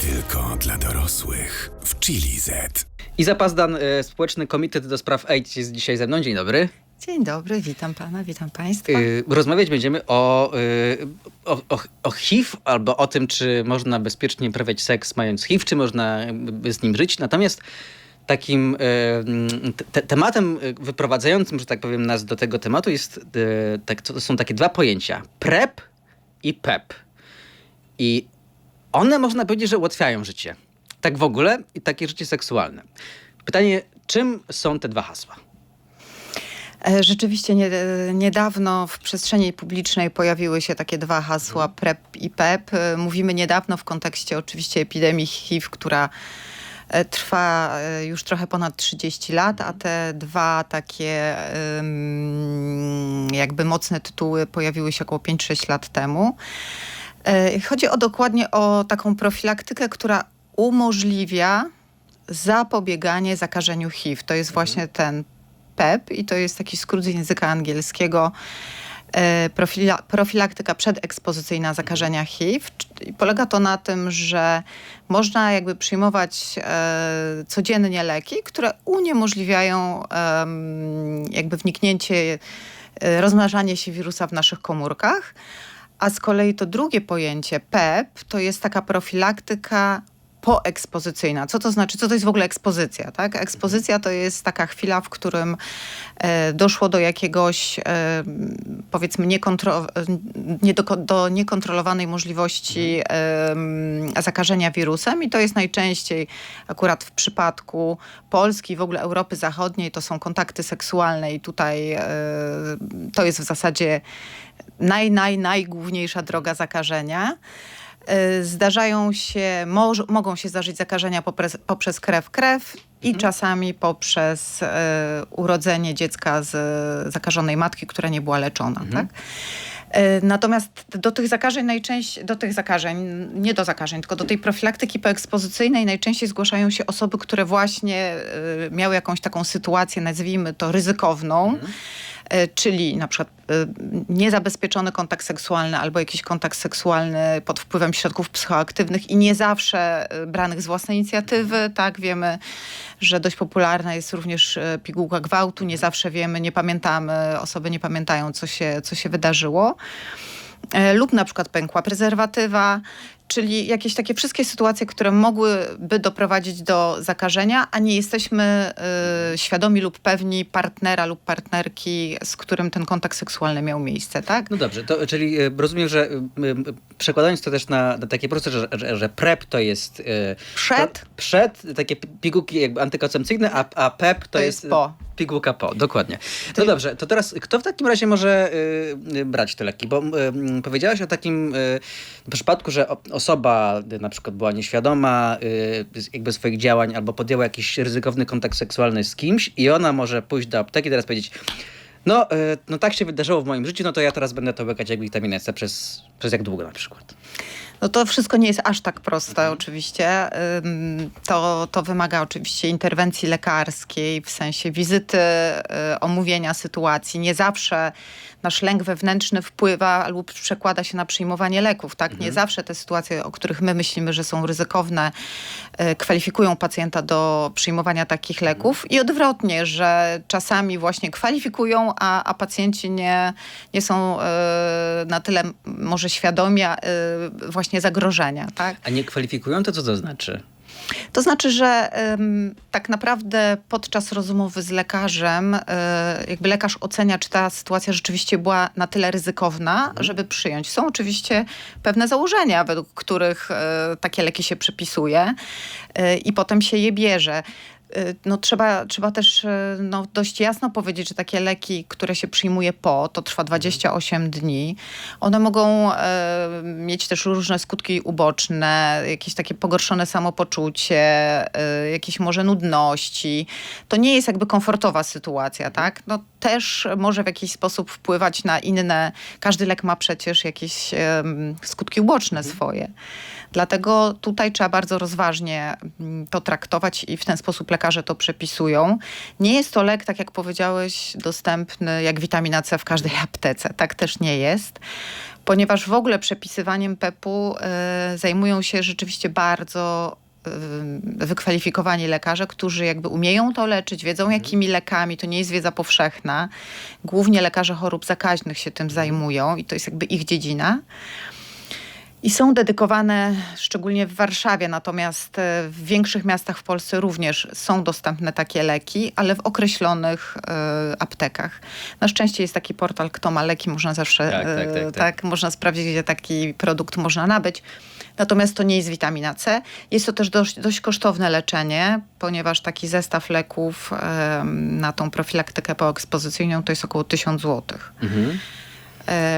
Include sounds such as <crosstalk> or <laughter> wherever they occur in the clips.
tylko dla dorosłych. W Chili Z. Iza Pazdan, e, Społeczny Komitet do Spraw AIDS jest dzisiaj ze mną. Dzień dobry. Dzień dobry, witam pana, witam państwa. Y, Rozmawiać będziemy o, y, o, o, o HIV albo o tym, czy można bezpiecznie uprawiać seks mając HIV, czy można z nim żyć. Natomiast takim y, te, tematem y, wyprowadzającym, że tak powiem, nas do tego tematu jest, y, tak, to są takie dwa pojęcia. PrEP i PEP. I one można powiedzieć, że ułatwiają życie. Tak w ogóle i takie życie seksualne. Pytanie, czym są te dwa hasła? E, Rzeczywiście nie, niedawno w przestrzeni publicznej pojawiły się takie dwa hasła PrEP i PEP. E, Mówimy niedawno w kontekście oczywiście epidemii HIV, która e, trwa e, już trochę ponad 30 lat, a te dwa takie jakby mocne tytuły pojawiły się około 5-6 lat temu. E, Chodzi o dokładnie o taką profilaktykę, która umożliwia zapobieganie zakażeniu HIV. To jest właśnie ten PEP i to jest taki skrót z języka angielskiego. e, Profila, profilaktyka przedekspozycyjna zakażenia HIV. Polega to na tym, że można jakby przyjmować e, codziennie leki, które uniemożliwiają em, jakby wniknięcie, e, rozmnażanie się wirusa w naszych komórkach. A z kolei to drugie pojęcie PEP to jest taka profilaktyka poekspozycyjna. Co to znaczy? Co to jest w ogóle ekspozycja? Tak? Ekspozycja to jest taka chwila, w którym e, doszło do jakiegoś e, powiedzmy niekontro, nie do, do niekontrolowanej możliwości e, zakażenia wirusem i to jest najczęściej akurat w przypadku Polski, w ogóle Europy Zachodniej, to są kontakty seksualne i tutaj to jest w zasadzie naj, naj, najgłówniejsza droga zakażenia. Y, Zdarzają się, moż, mogą się zdarzyć zakażenia poprzez, poprzez krew krew i czasami poprzez e, urodzenie dziecka z e, zakażonej matki, która nie była leczona. Tak? E, Natomiast do tych zakażeń najczęściej, do tych zakażeń, nie do zakażeń, tylko do tej profilaktyki poekspozycyjnej najczęściej zgłaszają się osoby, które właśnie e, miały jakąś taką sytuację, nazwijmy to ryzykowną, e, czyli na przykład e, niezabezpieczony kontakt seksualny albo jakiś kontakt seksualny pod wpływem środków psychoaktywnych i nie zawsze e, branych z własnej inicjatywy. Tak, wiemy, że dość popularna jest również e, pigułka gwałtu. Nie zawsze wiemy, nie pamiętamy, osoby nie pamiętają, co się, co się wydarzyło. E, Lub na przykład pękła prezerwatywa, czyli jakieś takie wszystkie sytuacje, które mogłyby doprowadzić do zakażenia, a nie jesteśmy e, świadomi lub pewni partnera lub partnerki, z którym ten kontakt seksualny miał miejsce, tak? No dobrze, to, czyli e, rozumiem, że e, m, przekładając to też na, na takie proste, że, że, że PrEP to jest... e, Przed? To, przed, takie pi- pigułki jakby antykoncepcyjne, a, a PEP to, To jest po. Pigułka po, dokładnie. No dobrze, to teraz kto w takim razie może y, y, brać te leki? Bo y, powiedziałaś o takim y, przypadku, że o, osoba na przykład była nieświadoma y, jakby swoich działań albo podjęła jakiś ryzykowny kontakt seksualny z kimś i ona może pójść do apteki i teraz powiedzieć no, y, no tak się wydarzyło w moim życiu, no to ja teraz będę to łykać jak witaminę C przez, przez jak długo na przykład? No to wszystko nie jest aż tak proste oczywiście. Ym, To, to wymaga oczywiście interwencji lekarskiej, w sensie wizyty, y, omówienia sytuacji. Nie zawsze nasz lęk wewnętrzny wpływa lub przekłada się na przyjmowanie leków. Tak? Nie zawsze te sytuacje, o których my myślimy, że są ryzykowne, y, kwalifikują pacjenta do przyjmowania takich leków i odwrotnie, że czasami właśnie kwalifikują, a, a pacjenci nie, nie są y, na tyle może świadomi y, właśnie zagrożenia. Tak? A nie kwalifikują to, co to znaczy? To znaczy, że ym, tak naprawdę podczas rozmowy z lekarzem, y, jakby lekarz ocenia, czy ta sytuacja rzeczywiście była na tyle ryzykowna, żeby przyjąć. Są oczywiście pewne założenia, według których y, takie leki się przepisuje y, i potem się je bierze. Y, No, trzeba, trzeba też y, no, dość jasno powiedzieć, że takie leki, które się przyjmuje po, to trwa 28 dni. One mogą e, mieć też różne skutki uboczne, jakieś takie pogorszone samopoczucie, e, jakieś może nudności. To nie jest jakby komfortowa sytuacja, tak? No, też może w jakiś sposób wpływać na inne. Każdy lek ma przecież jakieś em, skutki uboczne swoje. Dlatego tutaj trzeba bardzo rozważnie mm, to traktować i w ten sposób lekarz lekarze to przepisują. Nie jest to lek, tak jak powiedziałeś, dostępny jak witamina C w każdej <laughs> aptece. Tak też nie jest. Ponieważ w ogóle przepisywaniem PEP-u y, zajmują się rzeczywiście bardzo y, wykwalifikowani lekarze, którzy jakby umieją to leczyć, wiedzą jakimi lekami, to nie jest wiedza powszechna. Głównie lekarze chorób zakaźnych się tym zajmują i to jest jakby ich dziedzina. I są dedykowane szczególnie w Warszawie, natomiast e, w większych miastach w Polsce również są dostępne takie leki, ale w określonych e, aptekach. Na szczęście jest taki portal Kto ma leki, można zawsze Tak, tak, tak, e, tak. można sprawdzić, gdzie taki produkt można nabyć. Natomiast to nie jest witamina C. Jest to też dość, dość kosztowne leczenie, ponieważ taki zestaw leków na tą profilaktykę poekspozycyjną to jest około 1000 zł. Mhm.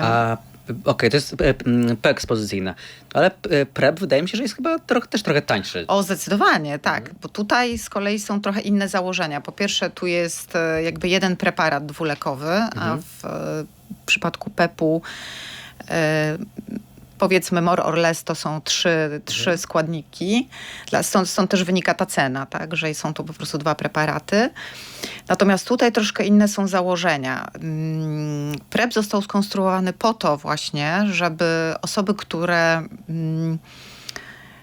A okej, to jest e, m, P ekspozycyjna. Ale e, PrEP wydaje mi się, że jest chyba trochę, też trochę tańszy. O, zdecydowanie, tak. Bo tutaj z kolei są trochę inne założenia. Po pierwsze, tu jest e, jakby jeden preparat dwulekowy, a w e, przypadku PEP-u e, powiedzmy more or less to są trzy, trzy składniki. Dla- Stąd, stąd też wynika ta cena, tak, że są to po prostu dwa preparaty. Natomiast tutaj troszkę inne są założenia. Mm, PrEP został skonstruowany po to właśnie, żeby osoby, które mm,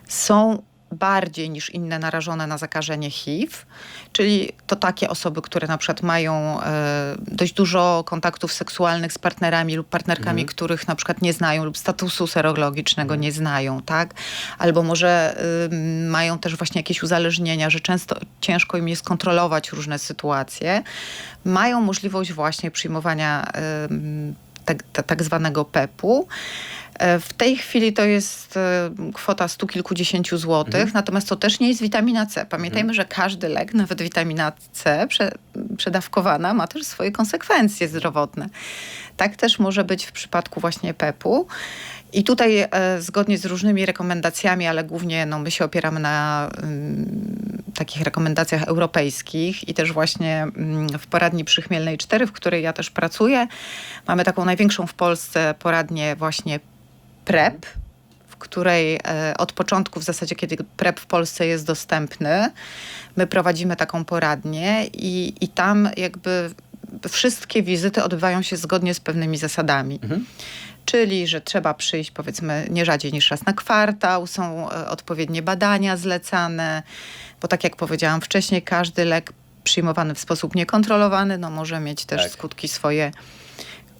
są bardziej niż inne narażone na zakażenie HIV, czyli to takie osoby, które na przykład mają e, dość dużo kontaktów seksualnych z partnerami lub partnerkami, których na przykład nie znają lub statusu serologicznego nie znają, tak? Albo może mają też właśnie jakieś uzależnienia, że często ciężko im jest kontrolować różne sytuacje, mają możliwość właśnie przyjmowania tak, ta- tak zwanego PEP-u. E, W tej chwili to jest e, kwota stu kilkudziesięciu złotych, natomiast to też nie jest witamina C. Pamiętajmy, że każdy lek, nawet witamina C prze, przedawkowana, ma też swoje konsekwencje zdrowotne. Tak też może być w przypadku właśnie PEP-u. I tutaj e, zgodnie z różnymi rekomendacjami, ale głównie no, my się opieramy na ym, takich rekomendacjach europejskich i też właśnie mm, w poradni przychmielnej 4, w której ja też pracuję, mamy taką największą w Polsce poradnię właśnie PrEP, w której e, od początku w zasadzie, kiedy PrEP w Polsce jest dostępny, my prowadzimy taką poradnię i, i tam jakby wszystkie wizyty odbywają się zgodnie z pewnymi zasadami. Czyli, że trzeba przyjść powiedzmy nie rzadziej niż raz na kwartał, są e, odpowiednie badania zlecane, bo tak jak powiedziałam wcześniej, każdy lek przyjmowany w sposób niekontrolowany no, może mieć też Tak. skutki swoje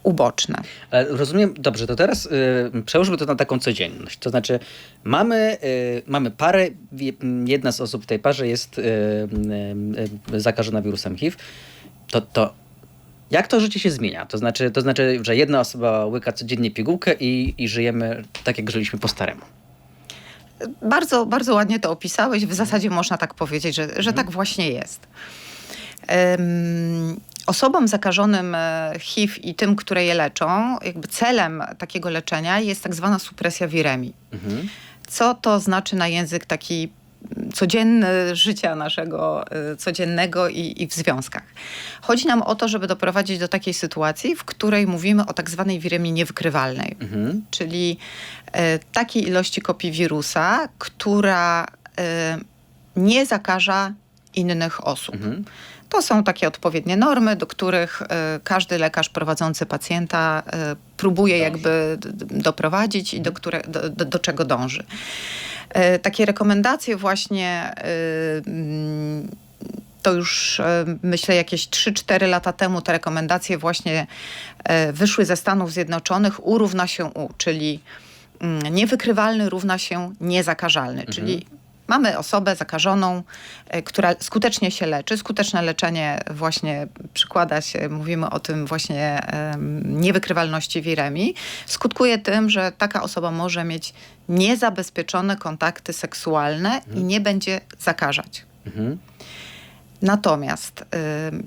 uboczne. Ale rozumiem, dobrze, to teraz y, przełóżmy to na taką codzienność. To znaczy, mamy, y, mamy parę, jedna z osób w tej parze jest y, y, zakażona wirusem HIV. To, to jak to życie się zmienia? To znaczy, to znaczy, że jedna osoba łyka codziennie pigułkę i, i żyjemy tak, jak żyliśmy po staremu. Bardzo, bardzo ładnie to opisałeś. W zasadzie można tak powiedzieć, że, że tak właśnie jest. Osobom zakażonym e, HIV i tym, które je leczą, jakby celem takiego leczenia jest tak zwana supresja wiremii. Mhm. Co to znaczy na język taki codzienny życia naszego y, codziennego i, i w związkach. Chodzi nam o to, żeby doprowadzić do takiej sytuacji, w której mówimy o tak zwanej wiremii niewykrywalnej Mhm. czyli e, takiej ilości kopii wirusa, która e, nie zakaża innych osób. Mhm. To są takie odpowiednie normy, do których e, każdy lekarz prowadzący pacjenta e, próbuje jakby doprowadzić i do, które, do, do, do czego dąży. E, Takie rekomendacje właśnie mm, to już myślę jakieś 3-4 lata temu te rekomendacje właśnie wyszły ze Stanów Zjednoczonych U równa się U, czyli mm, niewykrywalny równa się niezakażalny, czyli mamy osobę zakażoną, e, która skutecznie się leczy. Skuteczne leczenie właśnie przykłada się, mówimy o tym właśnie niewykrywalności wiremii. Skutkuje tym, że taka osoba może mieć niezabezpieczone kontakty seksualne i nie będzie zakażać. Mhm. Natomiast ym,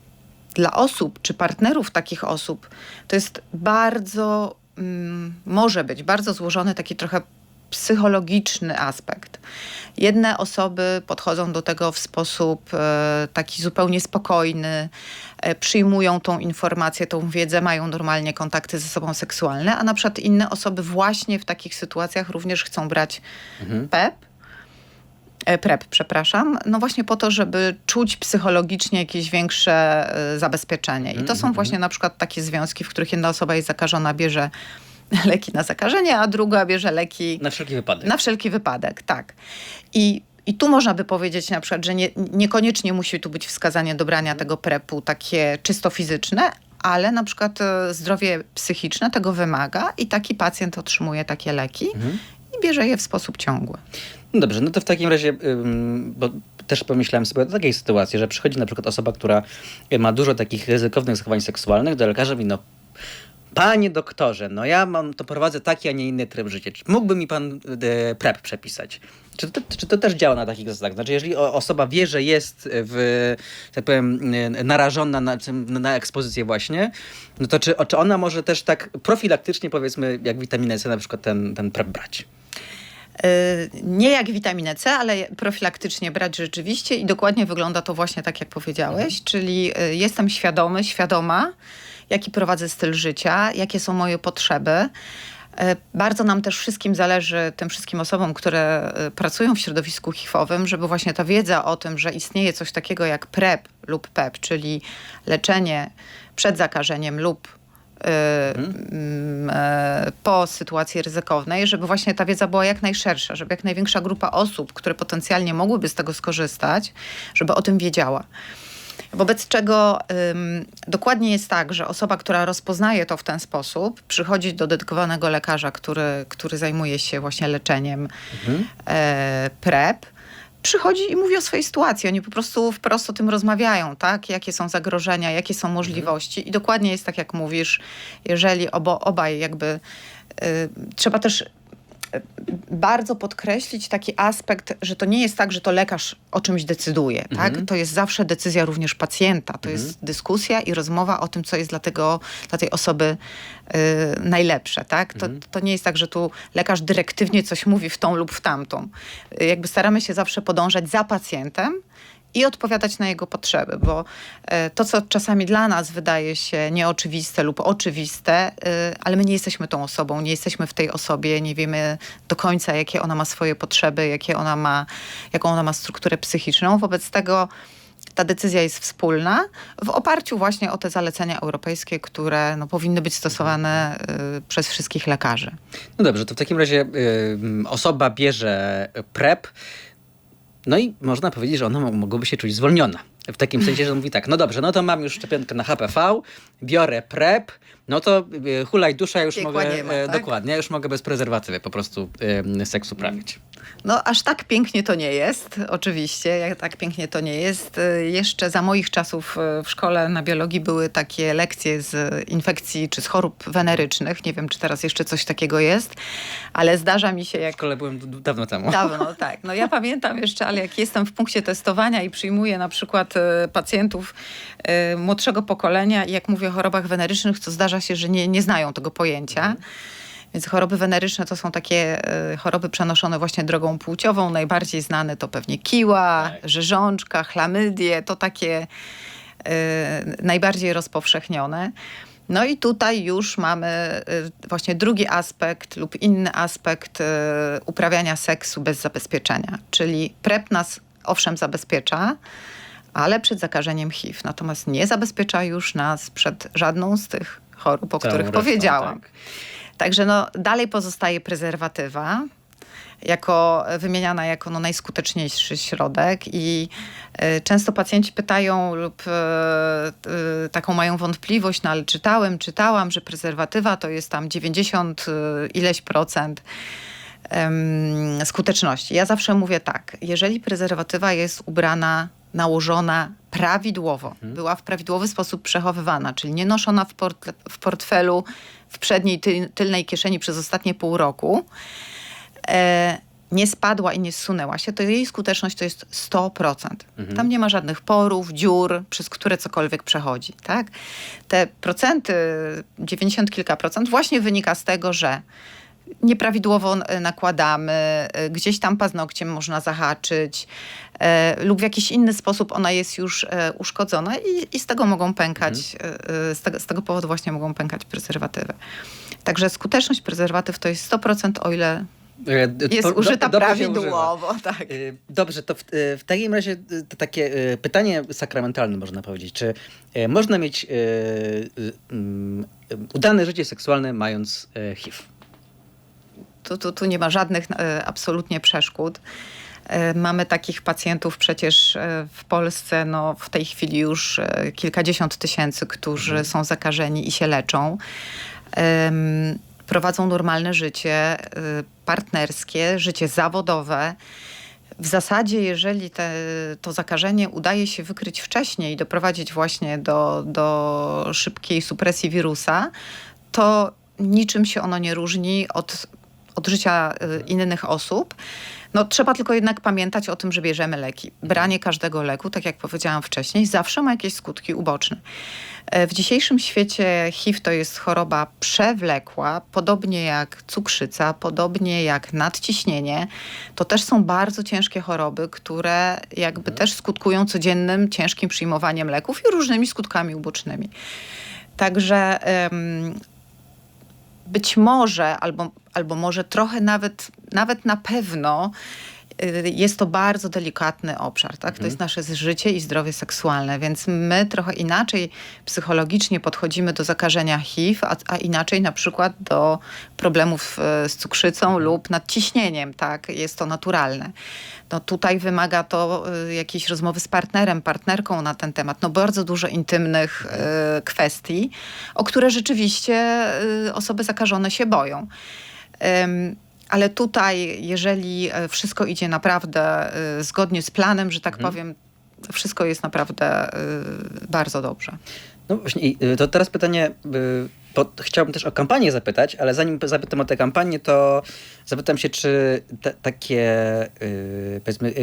dla osób czy partnerów takich osób to jest bardzo, ym, może być bardzo złożony taki trochę psychologiczny aspekt. Jedne osoby podchodzą do tego w sposób e, taki zupełnie spokojny, e, przyjmują tą informację, tą wiedzę, mają normalnie kontakty ze sobą seksualne, a na przykład inne osoby właśnie w takich sytuacjach również chcą brać PEP, E, PrEP, przepraszam. No właśnie po to, żeby czuć psychologicznie jakieś większe e, zabezpieczenie. I to są właśnie na przykład takie związki, w których jedna osoba jest zakażona, bierze <laughs> leki na zakażenie, a druga bierze leki Na wszelki wypadek. na wszelki wypadek, tak. I, I tu można by powiedzieć na przykład, że nie, niekoniecznie musi tu być wskazanie dobrania tego prepu takie czysto fizyczne, ale na przykład e, zdrowie psychiczne tego wymaga i taki pacjent otrzymuje takie leki i bierze je w sposób ciągły. No dobrze, no to w takim razie, bo też pomyślałem sobie o takiej sytuacji, że przychodzi na przykład osoba, która ma dużo takich ryzykownych zachowań seksualnych do lekarza i no panie doktorze, no ja mam, to prowadzę taki, a nie inny tryb życia. Czy mógłby mi pan e, PrEP przepisać? Czy to, czy to też działa na takich zasadach? Znaczy, jeżeli osoba wie, że jest w, tak powiem, e, narażona na, na ekspozycję właśnie, no to czy, czy ona może też tak profilaktycznie, powiedzmy, jak witaminę C na przykład ten, ten PrEP brać? Y, Nie jak witaminę C, ale profilaktycznie brać rzeczywiście i dokładnie wygląda to właśnie tak, jak powiedziałeś, czyli y, jestem świadomy, świadoma, jaki prowadzę styl życia, jakie są moje potrzeby. Y, Bardzo nam też wszystkim zależy, tym wszystkim osobom, które pracują w środowisku HIV-owym, żeby właśnie ta wiedza o tym, że istnieje coś takiego jak PrEP lub PEP, czyli leczenie przed zakażeniem lub y, mm, e, po sytuacji ryzykownej, żeby właśnie ta wiedza była jak najszersza, żeby jak największa grupa osób, które potencjalnie mogłyby z tego skorzystać, żeby o tym wiedziała. Wobec czego ym, dokładnie jest tak, że osoba, która rozpoznaje to w ten sposób, przychodzi do dedykowanego lekarza, który, który zajmuje się właśnie leczeniem e, PrEP, przychodzi i mówi o swojej sytuacji. Oni po prostu wprost o tym rozmawiają, tak? Jakie są zagrożenia, jakie są możliwości. I dokładnie jest tak, jak mówisz, jeżeli obo, obaj jakby... Y, trzeba też bardzo podkreślić taki aspekt, że to nie jest tak, że to lekarz o czymś decyduje, tak? To jest zawsze decyzja również pacjenta. To jest dyskusja i rozmowa o tym, co jest dla, tego, dla tej osoby y, najlepsze, tak? To, to nie jest tak, że tu lekarz dyrektywnie coś mówi w tą lub w tamtą. Y, Jakby staramy się zawsze podążać za pacjentem i odpowiadać na jego potrzeby, bo e, to, co czasami dla nas wydaje się nieoczywiste lub oczywiste, e, ale my nie jesteśmy tą osobą, nie jesteśmy w tej osobie, nie wiemy do końca, jakie ona ma swoje potrzeby, jakie ona ma, jaką ona ma strukturę psychiczną. Wobec tego ta decyzja jest wspólna w oparciu właśnie o te zalecenia europejskie, które no, powinny być stosowane e, przez wszystkich lekarzy. No dobrze, to w takim razie ym, osoba bierze PrEP, no i można powiedzieć, że ona mo- mogłaby się czuć zwolniona. W takim sensie, że mówi tak, no dobrze, no to mam już szczepionkę na HPV, biorę PrEP, no to y, hulaj dusza, już Piekła mogę, ma, e, tak? dokładnie, już mogę bez prezerwatywy po prostu y, seks uprawiać. No, aż tak pięknie to nie jest, oczywiście, jak tak pięknie to nie jest. Jeszcze za moich czasów y, w szkole na biologii były takie lekcje z infekcji czy z chorób wenerycznych. Nie wiem, czy teraz jeszcze coś takiego jest, ale zdarza mi się, W jak szkole byłem dawno temu. Dawno, tak. No ja pamiętam jeszcze, ale jak jestem w punkcie testowania i przyjmuję na przykład e, pacjentów e, młodszego pokolenia i jak mówię o chorobach wenerycznych, to zdarza się, że nie, nie znają tego pojęcia. Więc choroby weneryczne to są takie e, choroby przenoszone właśnie drogą płciową. Najbardziej znane to pewnie kiła, Tak. rzeżączka, chlamydie. To takie e, najbardziej rozpowszechnione. No i tutaj już mamy y, właśnie drugi aspekt lub inny aspekt y, uprawiania seksu bez zabezpieczenia. Czyli PrEP nas owszem zabezpiecza, ale przed zakażeniem HIV. Natomiast nie zabezpiecza już nas przed żadną z tych chorób, o Całą których resztą, powiedziałam. tak. Także no, dalej pozostaje prezerwatywa jako wymieniana jako no, najskuteczniejszy środek i e, często pacjenci pytają lub e, e, taką mają wątpliwość, no ale czytałem, czytałam, że prezerwatywa to jest tam 90 e, ileś procent skuteczności. Ja zawsze mówię tak, jeżeli prezerwatywa jest ubrana, nałożona prawidłowo, była w prawidłowy sposób przechowywana, czyli nie noszona w, port w portfelu w przedniej tyl tylnej kieszeni przez ostatnie pół roku, e, nie spadła i nie zsunęła się, to jej skuteczność to jest 100%. Tam nie ma żadnych porów, dziur, przez które cokolwiek przechodzi. Tak? Te procenty, 90 kilka procent, właśnie wynika z tego, że nieprawidłowo e, nakładamy, e, gdzieś tam paznokciem można zahaczyć e, lub w jakiś inny sposób ona jest już e, uszkodzona i, i z tego mogą pękać, e, z, tego, z tego powodu właśnie mogą pękać prezerwatywy. Także skuteczność prezerwatyw to jest 100%, o ile jest to- użyta prawidłowo. Tak. Dobrze, to w, w takim razie to takie pytanie sakramentalne można powiedzieć. Czy można mieć mm, udane życie seksualne mając HIV? Tu, tu, tu nie ma żadnych e, absolutnie przeszkód. E, Mamy takich pacjentów przecież e, w Polsce no, w tej chwili już kilkadziesiąt tysięcy, którzy są zakażeni i się leczą. Prowadzą normalne życie partnerskie, życie zawodowe. W zasadzie, jeżeli te, to zakażenie udaje się wykryć wcześniej i doprowadzić właśnie do, do szybkiej supresji wirusa, to niczym się ono nie różni od, od życia y, innych osób. No, trzeba tylko jednak pamiętać o tym, że bierzemy leki. Branie każdego leku, tak jak powiedziałam wcześniej, zawsze ma jakieś skutki uboczne. E, W dzisiejszym świecie HIV to jest choroba przewlekła, podobnie jak cukrzyca, podobnie jak nadciśnienie. To też są bardzo ciężkie choroby, które jakby też skutkują codziennym, ciężkim przyjmowaniem leków i różnymi skutkami ubocznymi. Także być może, albo, albo może trochę nawet, nawet na pewno jest to bardzo delikatny obszar, tak? To jest nasze życie i zdrowie seksualne, więc my trochę inaczej psychologicznie podchodzimy do zakażenia HIV, a, a inaczej na przykład do problemów y, z cukrzycą lub nadciśnieniem, tak? Jest to naturalne. No tutaj wymaga to y, jakiejś rozmowy z partnerem, partnerką na ten temat. No bardzo dużo intymnych y, kwestii, o które rzeczywiście y, osoby zakażone się boją. Ale tutaj, jeżeli e, wszystko idzie naprawdę y, zgodnie z planem, że tak powiem, wszystko jest naprawdę y, bardzo dobrze. No właśnie, to teraz pytanie, bo chciałbym też o kampanię zapytać, ale zanim zapytam o tę kampanię, to zapytam się, czy te, takie, powiedzmy,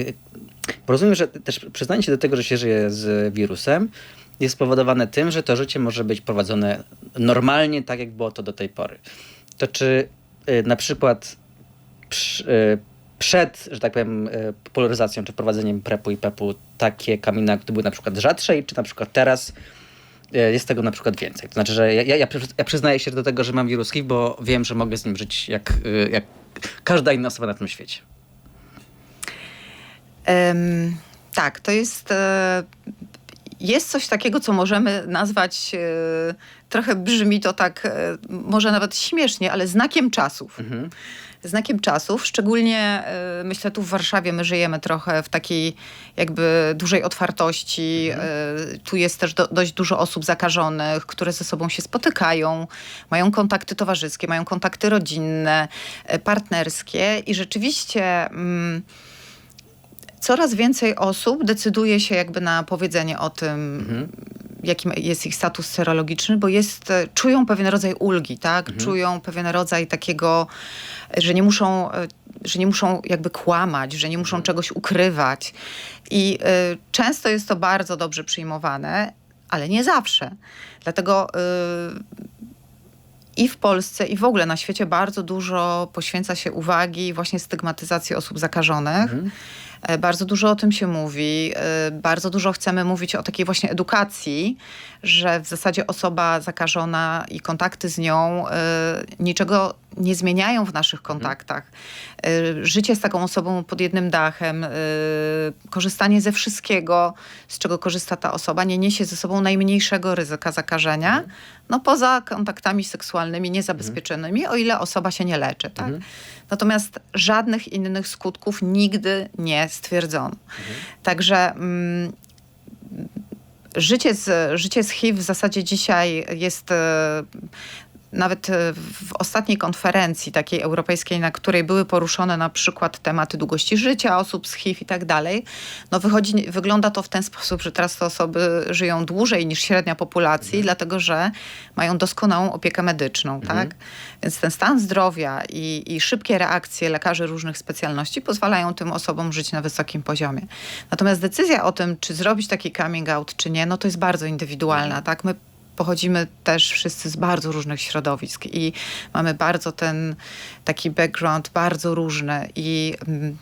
bo rozumiem, że też przyznanie się do tego, że się żyje z wirusem, jest spowodowane tym, że to życie może być prowadzone normalnie, tak jak było to do tej pory. To czy na przykład przy, przed, że tak powiem, y, popularyzacją czy prowadzeniem PrEP-u i PEP-u takie coming outy były na przykład rzadsze i czy na przykład teraz y, jest tego na przykład więcej? To znaczy, że ja, ja, ja przy- ja przyznaję się do tego, że mam wirus HIV, bo wiem, że mogę z nim żyć jak, jak każda inna osoba na tym świecie. Em, tak, to jest. E, jest coś takiego, co możemy nazwać, e, trochę brzmi to tak, e, może nawet śmiesznie, ale znakiem czasów. Mhm. Znakiem czasów, szczególnie e, myślę tu w Warszawie, my żyjemy trochę w takiej jakby dużej otwartości. E, tu jest też do, dość dużo osób zakażonych, które ze sobą się spotykają, mają kontakty towarzyskie, mają kontakty rodzinne, e, partnerskie i rzeczywiście. Mm, coraz więcej osób decyduje się jakby na powiedzenie o tym, jakim jest ich status serologiczny, bo jest, e, czują pewien rodzaj ulgi, tak? Czują pewien rodzaj takiego, że nie muszą, e, że nie muszą jakby kłamać, że nie muszą czegoś ukrywać. I y, często jest to bardzo dobrze przyjmowane, ale nie zawsze. Dlatego y, i w Polsce, i w ogóle na świecie bardzo dużo poświęca się uwagi właśnie stygmatyzacji osób zakażonych. E, Bardzo dużo o tym się mówi. e, Bardzo dużo chcemy mówić o takiej właśnie edukacji, że w zasadzie osoba zakażona i kontakty z nią e, niczego nie zmieniają w naszych kontaktach. E, Życie z taką osobą pod jednym dachem, e, korzystanie ze wszystkiego, z czego korzysta ta osoba, nie niesie ze sobą najmniejszego ryzyka zakażenia, no poza kontaktami seksualnymi niezabezpieczonymi, o ile osoba się nie leczy. Tak? Natomiast żadnych innych skutków nigdy nie stwierdzono. Także mm, życie, z, życie z HIV w zasadzie dzisiaj jest e, nawet e, w ostatniej konferencji takiej europejskiej, na której były poruszone na przykład tematy długości życia osób z HIV i tak dalej, no wychodzi, wygląda to w ten sposób, że teraz te osoby żyją dłużej niż średnia populacji, dlatego że mają doskonałą opiekę medyczną, tak? Więc ten stan zdrowia i, i szybkie reakcje lekarzy różnych specjalności pozwalają tym osobom żyć na wysokim poziomie. Natomiast decyzja o tym, czy zrobić taki coming out, czy nie, no to jest bardzo indywidualna, tak? My pochodzimy też wszyscy z bardzo różnych środowisk i mamy bardzo ten taki background bardzo różny i mm,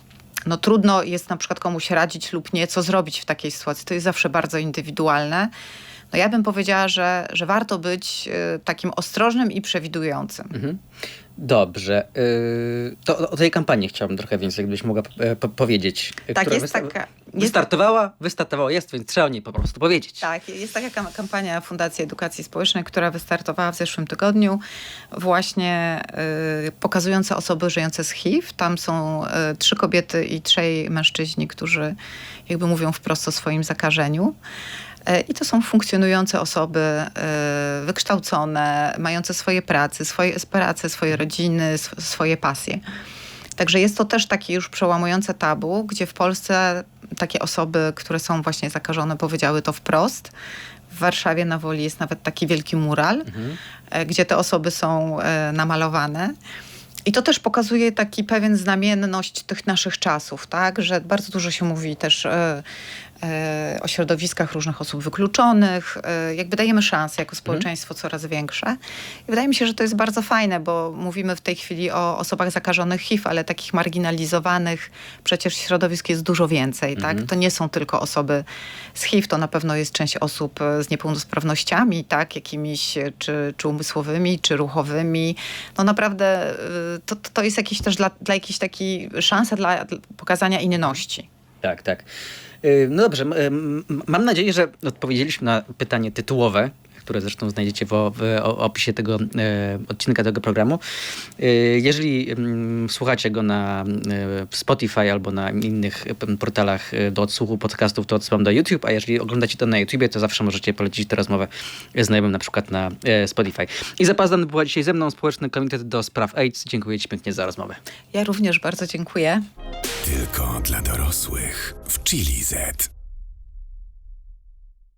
no trudno jest na przykład komuś radzić lub nie, co zrobić w takiej sytuacji. To jest zawsze bardzo indywidualne. No ja bym powiedziała, że, że warto być y, takim ostrożnym i przewidującym. Mhm. Dobrze. y, To o- tej kampanii chciałbym trochę więcej, gdybyś mogła e, po- powiedzieć. Tak, jest taka- jest- Wystartowała, wystartowała, jest, więc trzeba o niej po prostu powiedzieć. Tak, jest taka kam- kampania Fundacji Edukacji Społecznej, która wystartowała w zeszłym tygodniu, właśnie y, pokazująca osoby żyjące z HIV. Tam są y, trzy kobiety i trzej mężczyźni, którzy jakby mówią wprost o swoim zakażeniu. Y, I to są funkcjonujące osoby, y, wykształcone, mające swoje prace, swoje prace, swoje rodziny, sw- swoje pasje. Także jest to też takie już przełamujące tabu, gdzie w Polsce takie osoby, które są właśnie zakażone, powiedziały to wprost. W Warszawie na Woli jest nawet taki wielki mural, e, gdzie te osoby są e, namalowane. I to też pokazuje taki pewien znamienność tych naszych czasów, tak? Że bardzo dużo się mówi też e, e, o środowiskach różnych osób wykluczonych. E, jakby dajemy szanse jako społeczeństwo coraz większe. I wydaje mi się, że to jest bardzo fajne, bo mówimy w tej chwili o osobach zakażonych HIV, ale takich marginalizowanych przecież środowisk jest dużo więcej, tak? To nie są tylko osoby z HIV, to na pewno jest część osób e, z niepełnosprawnościami, tak? Jakimiś e, czy, czy umysłowymi, czy ruchowymi. No naprawdę e, to, to jest jakieś też dla, dla jakiejś takiej szansa dla, dla pokazania inności. Tak, tak. Y, No dobrze, m- mam nadzieję, że odpowiedzieliśmy na pytanie tytułowe, które zresztą znajdziecie w, w opisie tego e, odcinka tego programu. E, jeżeli mm, słuchacie go na e, Spotify albo na innych p- portalach do odsłuchu podcastów, to odsyłam do YouTube, a jeżeli oglądacie to na YouTubie, to zawsze możecie polecić tę rozmowę znajomym na przykład na e, Spotify. I Zapazdan była dzisiaj ze mną, Społeczny Komitet do Spraw AIDS. Dziękuję Ci pięknie za rozmowę. Ja również bardzo dziękuję. Tylko dla dorosłych w Chili Z.